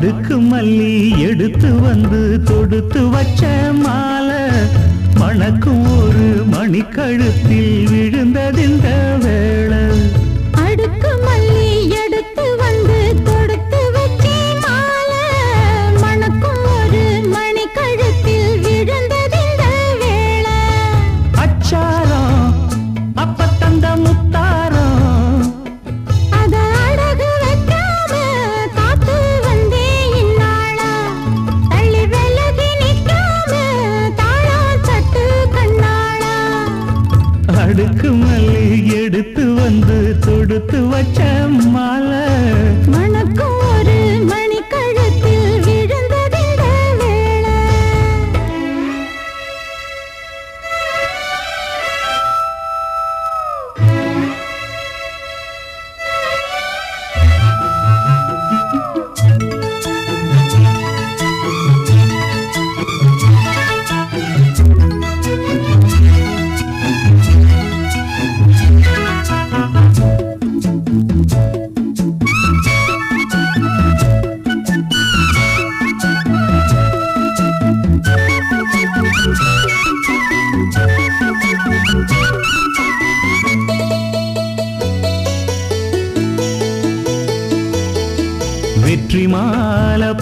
அடுக்கு மல்லி எடுத்து வந்து தொடுத்து வச்ச மாலை. மணக்கும் ஒரு மணிக்கழுத்தில் விழு தொடுத்து வச்ச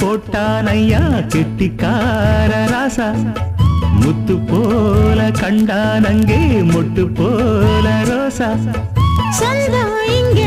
போட்டான் ஐயா கெட்டிக்கார ராசா. முத்து போல கண்டான் அங்கே மொட்டு போல ரோசா. சொந்தம் இங்கே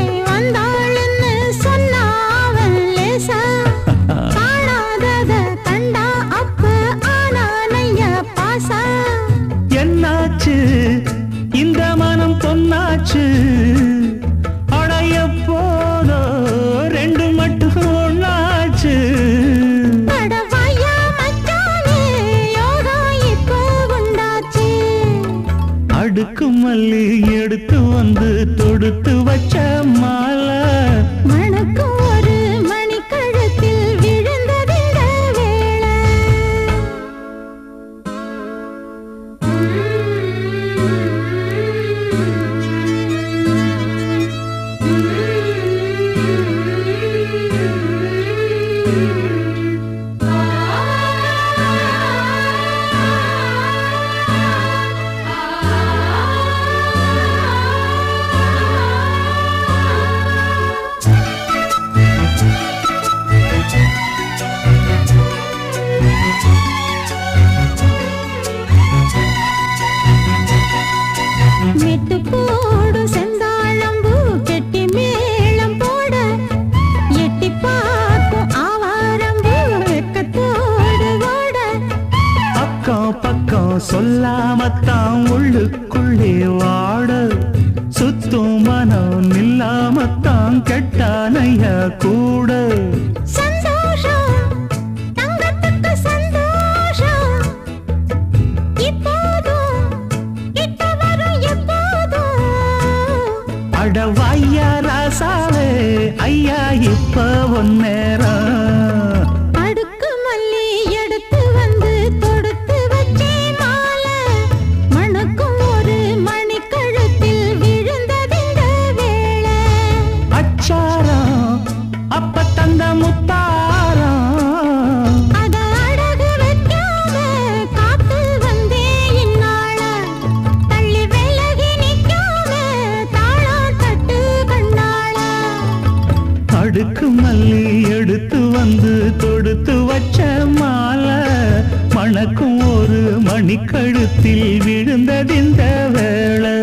அடுக்கு மல்லி எடுத்து வந்து தொடுத்து வச்ச மாலை. மணக்கும் ஒரு அக்கம் பக்கம் சொல்லாமத்தான் உள்ளுக்குள்ளே வாட. சுத்தும் மனம் நில்லாமத்தான் கெட்டானைய கூட. அடவாய்யா ராசாவே ஐயா இப்ப ஒன்னேரம். அடுக்கு மல்லி எடுத்து வந்து தொடுத்து வச்ச மாலை மணக்கும் ஒரு மணிக்கழுத்தில் விழுந்ததிந்த வேளை.